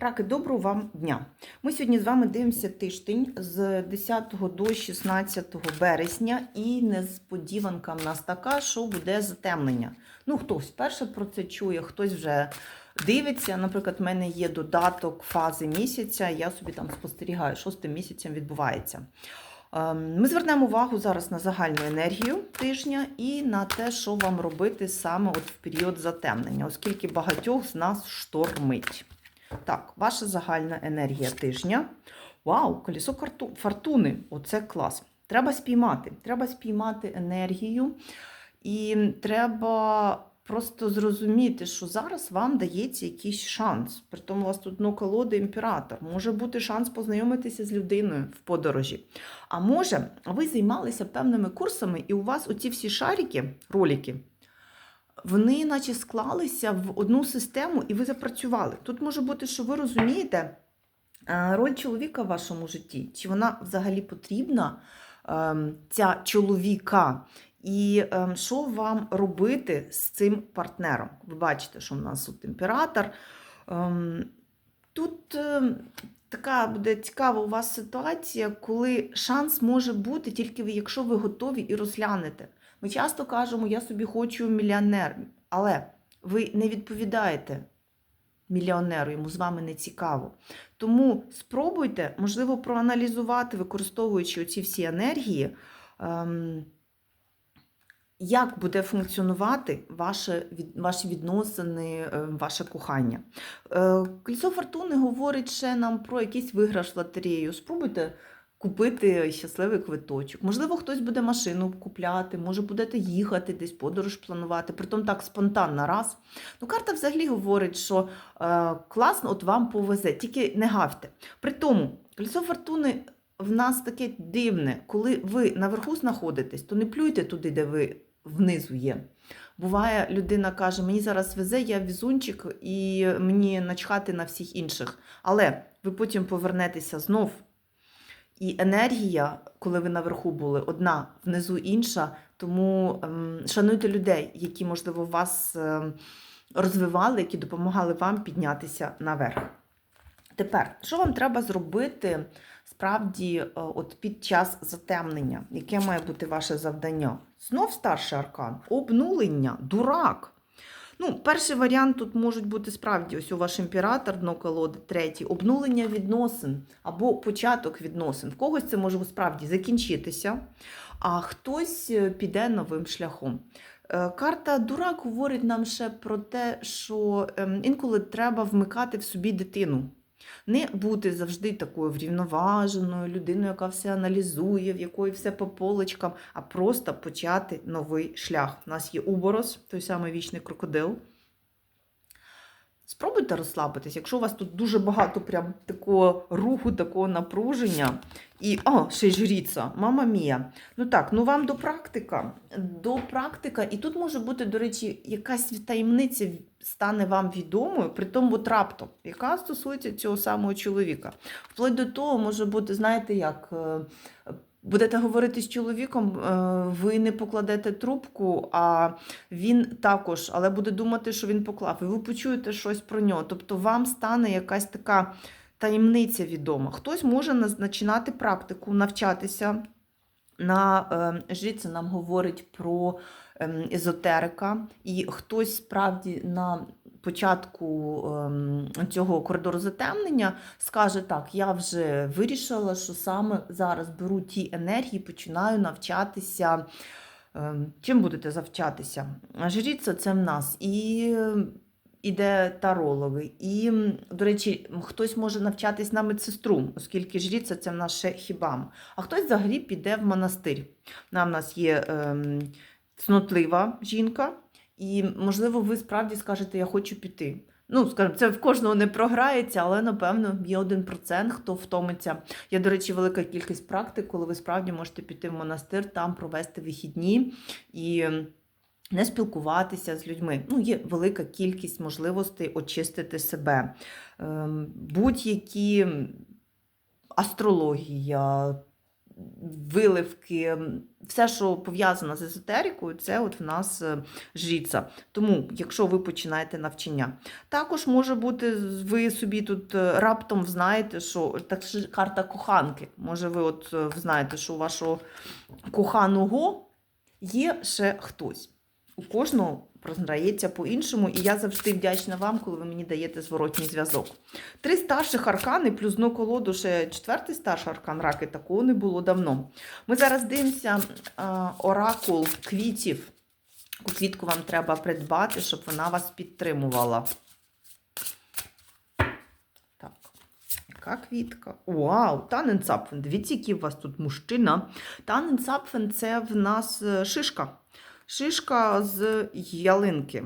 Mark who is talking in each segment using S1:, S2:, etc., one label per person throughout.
S1: Раки, доброго вам дня! Ми сьогодні з вами дивимося тиждень з 10 до 16 березня, і несподіванка в нас така, що буде затемнення. Ну, хтось вперше про це чує, хтось вже дивиться. Наприклад, в мене є додаток фази місяця, я собі там спостерігаю, що з тим місяцем відбувається. Ем, Ми звернемо увагу зараз на загальну енергію тижня і на те, що вам робити саме от в період затемнення, оскільки багатьох з нас штормить. Так, ваша загальна енергія тижня. Вау, карту- фортуни. Оце клас. Треба спіймати. Треба спіймати енергію, і треба просто зрозуміти, що зараз вам дається якийсь шанс. Притому у вас тут ну, колода імператор. Може бути шанс познайомитися з людиною в подорожі. А може, ви займалися певними курсами, і у вас оці всі шарики, ролики, вони наче склалися в одну систему, і ви запрацювали. Тут може бути, що ви розумієте е, роль чоловіка в вашому житті, чи вона взагалі потрібна, ем, ця чоловіка, і ем, що вам робити з цим партнером. Ви бачите, що в нас тут імператор. Ем, Тут ем, така буде цікава у вас ситуація, коли шанс може бути тільки якщо ви готові і розглянете. Ми часто кажемо, я собі хочу мільйонер, але ви не відповідаєте мільйонеру, йому з вами не цікаво. Тому спробуйте, можливо, проаналізувати, використовуючи оці всі енергії, ем, як буде функціонувати ваше, ваші відносини, е, ваше кохання. Е, Кільцо фортуни говорить ще нам про якийсь виграш в лотерею. Спробуйте купити щасливий квиточок. Можливо, хтось буде машину купляти, може будете їхати, десь подорож планувати, притом так спонтанно раз. Ну, карта взагалі говорить, що е, класно, от вам повезе, тільки не гавте. При тому, кільцо фортуни в нас таке дивне, коли ви наверху знаходитесь, то не плюйте туди, де ви внизу є. Буває, людина каже, мені зараз везе, я візунчик, і мені начхати на всіх інших. Але ви потім повернетеся знов. І енергія, коли ви наверху були, одна, внизу інша. Тому ем, шануйте людей, які, можливо, вас ем, розвивали, які допомагали вам піднятися наверх. Тепер, що вам треба зробити справді е, от під час затемнення? Яке має бути ваше завдання? Знов старший аркан, обнулення, дурак. Ну, перший варіант тут можуть бути справді ось у ваш імператор, дно колоди, третій обнулення відносин або початок відносин. В когось це може справді закінчитися, а хтось е, піде новим шляхом. Е, Карта Дурак говорить нам ще про те, що ем, інколи треба вмикати в собі дитину. Не бути завжди такою врівноваженою людиною, яка все аналізує, в якої все по полочкам, а просто почати новий шлях. У нас є уборос, той самий вічний крокодил. Спробуйте розслабитись, якщо у вас тут дуже багато прям такого руху, такого напруження. І, о, ще й жріця, мама мія. Ну так, ну вам до практика. До практика. І тут може бути, до речі, якась таємниця стане вам відомою, при тому раптом, яка стосується цього самого чоловіка. Вплоть до того, може бути, знаєте, як. Будете говорити з чоловіком, е, ви не покладете трубку, а він також, але буде думати, що він поклав. І ви почуєте щось про нього. Тобто вам стане якась така таємниця відома. Хтось може починати практику, навчатися. На е, жриця нам говорить про ем, езотерика, і хтось справді на початку ем, цього коридору затемнення скаже: так, я вже вирішила, що саме зараз беру ті енергії, починаю навчатися. Ем, Чим будете завчатися? Жріця це в нас і ем, іде тарологи, і, до речі, хтось може навчатись на медсестру, оскільки жріця це в нас ще хібам. А хтось взагалі піде в монастир. Нам в нас є ем, цнотлива жінка, і, можливо, ви справді скажете, я хочу піти. Ну, скажімо, це в кожного не програється, але напевно є один процент, хто втомиться. Є, до речі, велика кількість практик, коли ви справді можете піти в монастир, там провести вихідні і не спілкуватися з людьми. Ну, є велика кількість можливостей очистити себе. Ем, Будь-які астрологія, виливки, все, що пов'язано з езотерикою, це от в нас е, жріця. Тому, якщо ви починаєте навчання, також може бути, ви собі тут е, раптом знаєте, що так карта коханки. Може, ви от е, знаєте, що у вашого коханого є ще хтось. У кожного програється по-іншому, і я завжди вдячна вам, коли ви мені даєте зворотній зв'язок. Три старших аркани, плюс дно колоду ще четвертий старший аркан раки, такого не було давно. Ми зараз дивимося оракул квітів. Яку квітку вам треба придбати, щоб вона вас підтримувала. Так, яка квітка? Вау! Таненцапфен. Дивіться, який у вас тут мужчина. Таненцапфен це в нас е, шишка. Шишка з ялинки.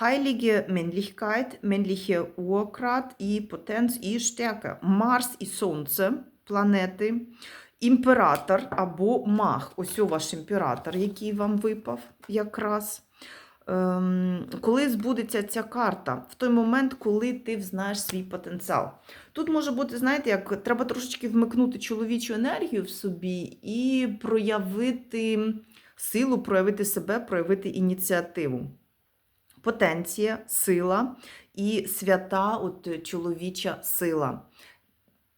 S1: Heilige Männlichkeit, männliche Urkraft і Potenz і Stärke. Марс і Сонце, планети, імператор або маг. Ось о ваш імператор, який вам випав якраз. Ем, коли збудеться ця карта? В той момент, коли ти взнаєш свій потенціал. Тут може бути, знаєте, як треба трошечки вмикнути чоловічу енергію в собі і проявити силу, проявити себе, проявити ініціативу. Потенція, сила і свята от, чоловіча сила.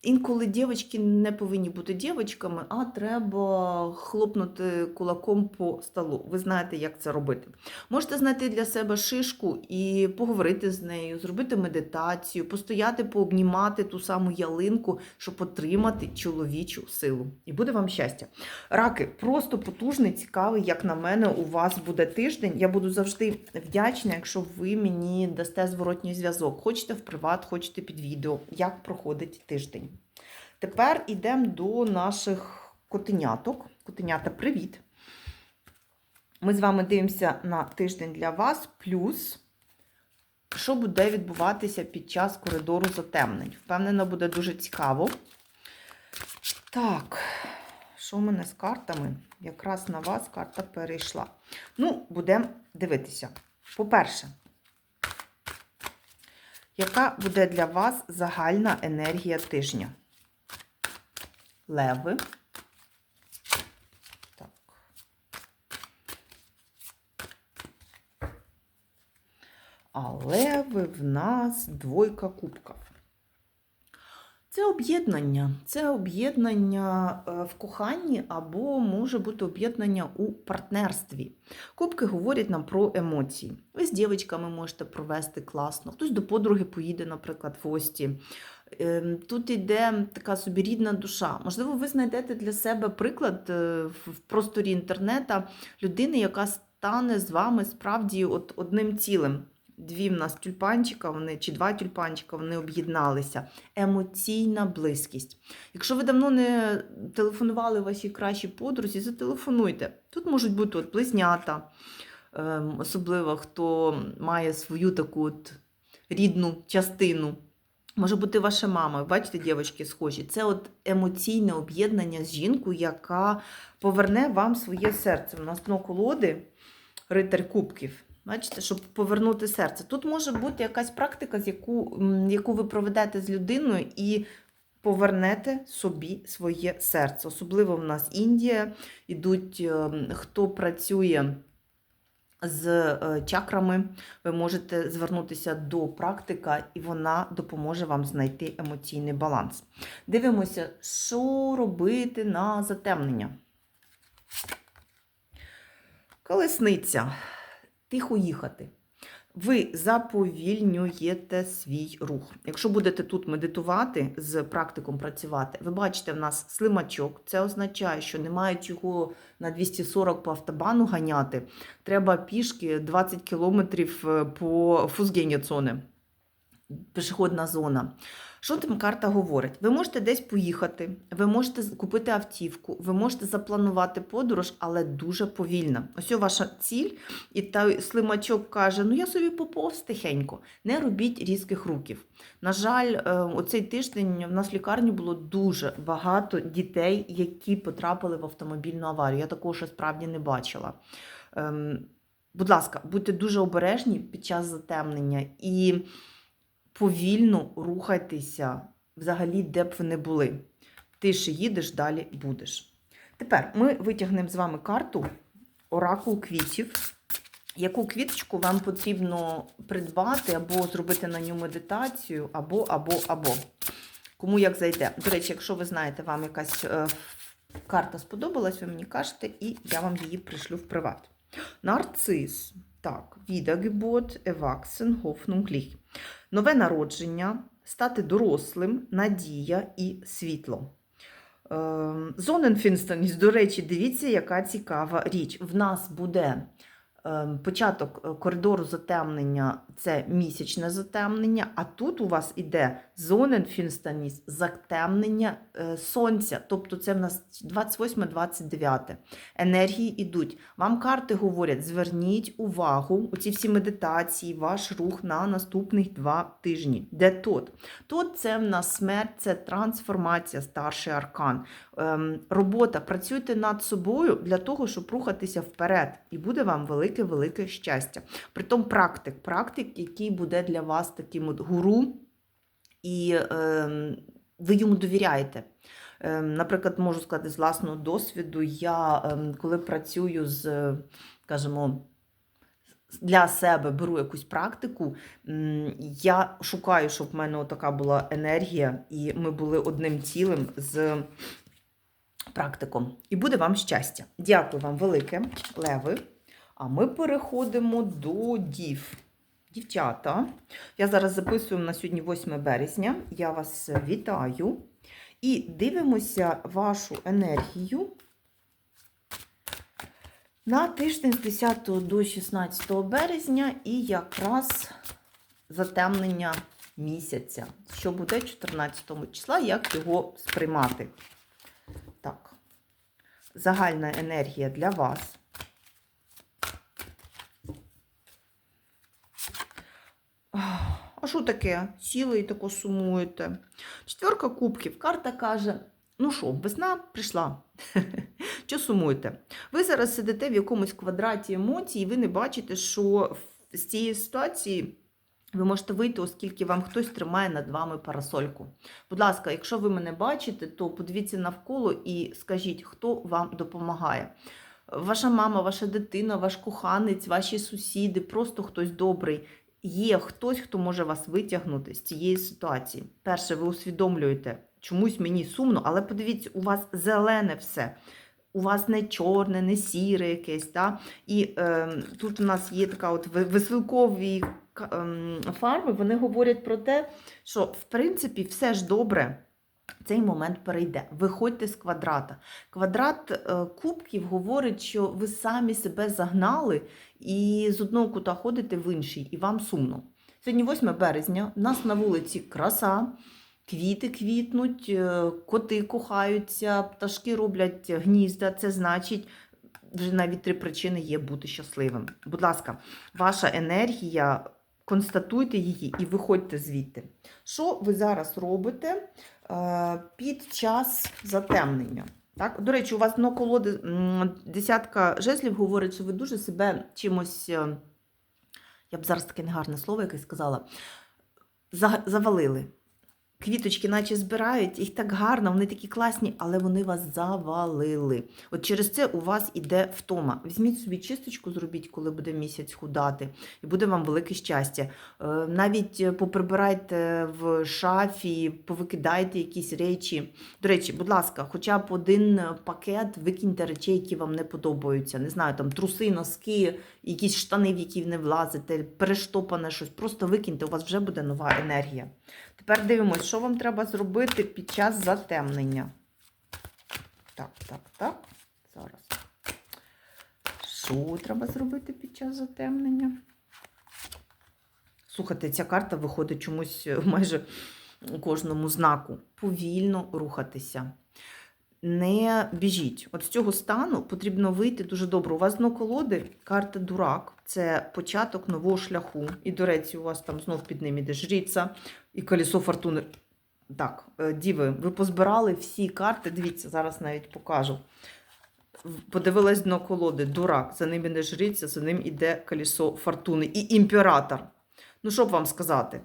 S1: Інколи дівчатки не повинні бути дівчатками, а треба хлопнути кулаком по столу. Ви знаєте, як це робити. Можете знайти для себе шишку і поговорити з нею, зробити медитацію, постояти, пообнімати ту саму ялинку, щоб отримати чоловічу силу. І буде вам щастя. Раки, просто потужний, цікавий, як на мене, у вас буде тиждень. Я буду завжди вдячна, якщо ви мені дасте зворотній зв'язок. Хочете в приват, хочете під відео, як проходить тиждень. Тепер йдемо до наших котеняток. Котенята, привіт! Ми з вами дивимося на тиждень для вас, плюс що буде відбуватися під час коридору затемнень. Впевнена, буде дуже цікаво. Так, що в мене з картами? Якраз на вас карта перейшла. Ну, будемо дивитися. По-перше, яка буде для вас загальна енергія тижня? Леви. Так. А леви в нас двойка кубків. Це об'єднання. Це об'єднання е, в коханні або може бути об'єднання у партнерстві. Кубки говорять нам про емоції. Ви з дівчатками можете провести класно, хтось до подруги поїде, наприклад, в гості. Ем, Тут йде така собі рідна душа. Можливо, ви знайдете для себе приклад е, в просторі інтернета людини, яка стане з вами справді от одним цілим. Дві в нас тюльпанчика, вони чи два тюльпанчика, вони об'єдналися. Емоційна близькість. Якщо ви давно не телефонували вашій кращій подрузі, зателефонуйте. Тут можуть бути от близнята, ем, особливо хто має свою таку от рідну частину. Може бути ваша мама, бачите, дівчатки схожі. Це от емоційне об'єднання з жінкою, яка поверне вам своє серце. У нас дно колоди, ритар кубків. Бачите, щоб повернути серце. Тут може бути якась практика, яку, яку ви проведете з людиною і повернете собі своє серце. Особливо в нас Індія, ідуть, е, хто працює з е, чакрами, ви можете звернутися до практика, і вона допоможе вам знайти емоційний баланс. Дивимося, що робити на затемнення. Колесниця. Тихо їхати. Ви заповільнюєте свій рух. Якщо будете тут медитувати, з практиком працювати, ви бачите, в нас слимачок. Це означає, що немає чого на 240 по автобану ганяти. Треба пішки 20 кілометрів е, по фузгенія-зони, пішохідна зона. Що там карта говорить? Ви можете десь поїхати, ви можете купити автівку, ви можете запланувати подорож, але дуже повільно. Ось ваша ціль, і той слимачок каже: Ну я собі поповз тихенько, не робіть різких руків. На жаль, е, оцей тиждень в нас в лікарні було дуже багато дітей, які потрапили в автомобільну аварію. Я такого ще справді не бачила. Ем, Будь ласка, будьте дуже обережні під час затемнення і повільно рухайтеся взагалі, де б ви не були. Тише їдеш, далі будеш. Тепер ми витягнемо з вами карту Оракул квітів. Яку квіточку вам потрібно придбати, або зробити на ню медитацію, або, або, або. Кому як зайде. До речі, якщо ви знаєте, вам якась е, карта сподобалась, ви мені кажете, і я вам її пришлю в приват. Нарцис. Так, Erwachsen, Hoffnung, Licht. Нове народження, стати дорослим, надія і світло. Зоненфінстаність, до речі, дивіться, яка цікава річ. В нас буде ем, початок е, коридору затемнення це місячне затемнення, а тут у вас іде зоненфінстаність, затемнення е, сонця. Тобто це в нас 28-29. Енергії йдуть. Вам карти говорять: зверніть увагу, оці всі медитації, ваш рух на наступних два тижні. Де тут? Тут це в нас смерть, це трансформація, старший аркан. Ем, робота. Працюйте над собою для того, щоб рухатися вперед. І буде вам велике-велике щастя. Притом практик, практик, який буде для вас таким от гуру, і ем, ви йому довіряєте. Ем, Наприклад, можу сказати з власного досвіду, я ем, коли працюю з, е, скажімо, для себе беру якусь практику, я шукаю, щоб в мене така була енергія, і ми були одним цілим з практиком. І буде вам щастя. Дякую вам велике, леви. А ми переходимо до дів. Дівчата, я зараз записую на сьогодні 8 березня. Я вас вітаю. І дивимося вашу енергію на тиждень з 10 до 16 березня і якраз затемнення місяця. Що буде 14 числа, як його сприймати? Так, загальна енергія для вас. А що таке? Сіли і тако сумуєте. Четверка кубків. Карта каже: ну що, весна прийшла. Що сумуєте? Ви зараз сидите в якомусь квадраті емоцій, і ви не бачите, що з цієї ситуації ви можете вийти, оскільки вам хтось тримає над вами парасольку. Будь ласка, якщо ви мене бачите, то подивіться навколо і скажіть, хто вам допомагає. Ваша мама, ваша дитина, ваш коханець, ваші сусіди, просто хтось добрий. Є хтось, хто може вас витягнути з цієї ситуації. Перше, ви усвідомлюєте, чомусь мені сумно, але подивіться, у вас зелене все. У вас не чорне, не сіре якесь. Та? І е, тут у нас є така от висилкові ем, фарби, вони говорять про те, що в принципі все ж добре. Цей момент перейде. Виходьте з квадрата. Квадрат е, кубків говорить, що ви самі себе загнали і з одного кута ходите в інший, і вам сумно. Сьогодні 8 березня, у нас на вулиці краса, квіти квітнуть, е, коти кохаються, пташки роблять гнізда. Це значить, вже навіть три причини є бути щасливим. Будь ласка, ваша енергія, констатуйте її і виходьте звідти. Що ви зараз робите е, під час затемнення? Так? До речі, у вас дно колоди десятка жезлів говорить, що ви дуже себе чимось, е, я б зараз таке негарне слово якесь сказала, завалили. Квіточки, наче збирають, їх так гарно, вони такі класні, але вони вас завалили. От через це у вас іде втома. Візьміть собі чисточку, зробіть, коли буде місяць худати, і буде вам велике щастя. Е, Навіть е, поприбирайте в шафі, повикидайте якісь речі. До речі, будь ласка, хоча б один пакет викиньте речей, які вам не подобаються. Не знаю, там труси, носки, якісь штани, в які не влазите, перештопане щось. Просто викиньте, у вас вже буде нова енергія. Тепер дивимось, що вам треба зробити під час затемнення. Так, так, так. Зараз. Що треба зробити під час затемнення? Слухайте, ця карта виходить чомусь е, майже кожному знаку. Повільно рухатися. Не біжіть. От з цього стану потрібно вийти дуже добре. У вас дно колоди, карта дурак, це початок нового шляху. І, до речі, у вас там знов під ним іде жриця і колесо фортуни. Так, е, діви, ви позбирали всі карти. Дивіться, зараз навіть покажу. Подивилась дно колоди, дурак, за ним іде жриця, за ним іде колесо фортуни і імператор. Ну, що б вам сказати?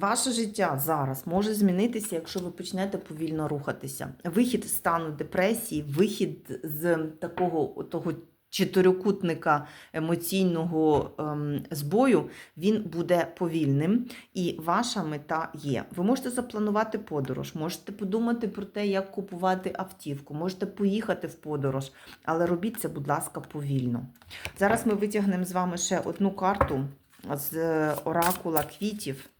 S1: Ваше життя зараз може змінитися, якщо ви почнете повільно рухатися. Вихід з стану депресії, вихід з такого того чотирикутника емоційного ем, збою, він буде повільним. І ваша мета є. Ви можете запланувати подорож, можете подумати про те, як купувати автівку, можете поїхати в подорож, але робіть це, будь ласка, повільно. Зараз ми витягнемо з вами ще одну карту з оракула квітів.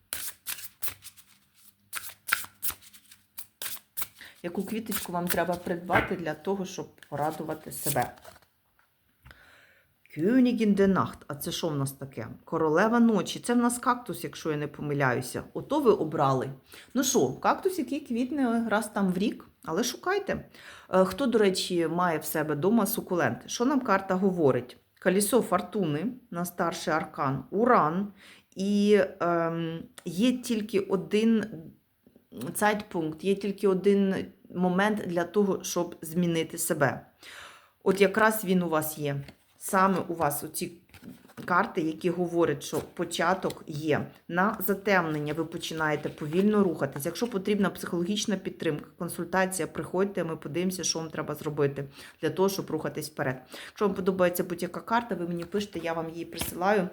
S1: Яку квіточку вам треба придбати для того, щоб порадувати себе? De Nacht. А це що в нас таке? Королева ночі. Це в нас кактус, якщо я не помиляюся. Ото ви обрали. Ну що, кактус, який квітне раз там в рік, але шукайте. Е, Хто, до речі, має в себе вдома сукуленти? Що нам карта говорить? Колесо фортуни на старший аркан, уран. І ем, є тільки один цайтпункт, є тільки один момент для того, щоб змінити себе. От якраз він у вас є. Саме у вас оці карти, які говорять, що початок є. На затемнення ви починаєте повільно рухатись. Якщо потрібна психологічна підтримка, консультація, приходьте, ми подивимося, що вам треба зробити для того, щоб рухатись вперед. Якщо вам подобається будь-яка карта, ви мені пишете, я вам її присилаю,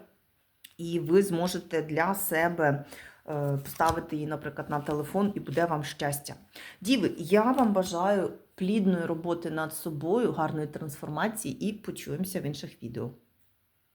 S1: і ви зможете для себе поставити її, наприклад, на телефон, і буде вам щастя. Діви, я вам бажаю плідної роботи над собою, гарної трансформації, і почуємося в інших відео.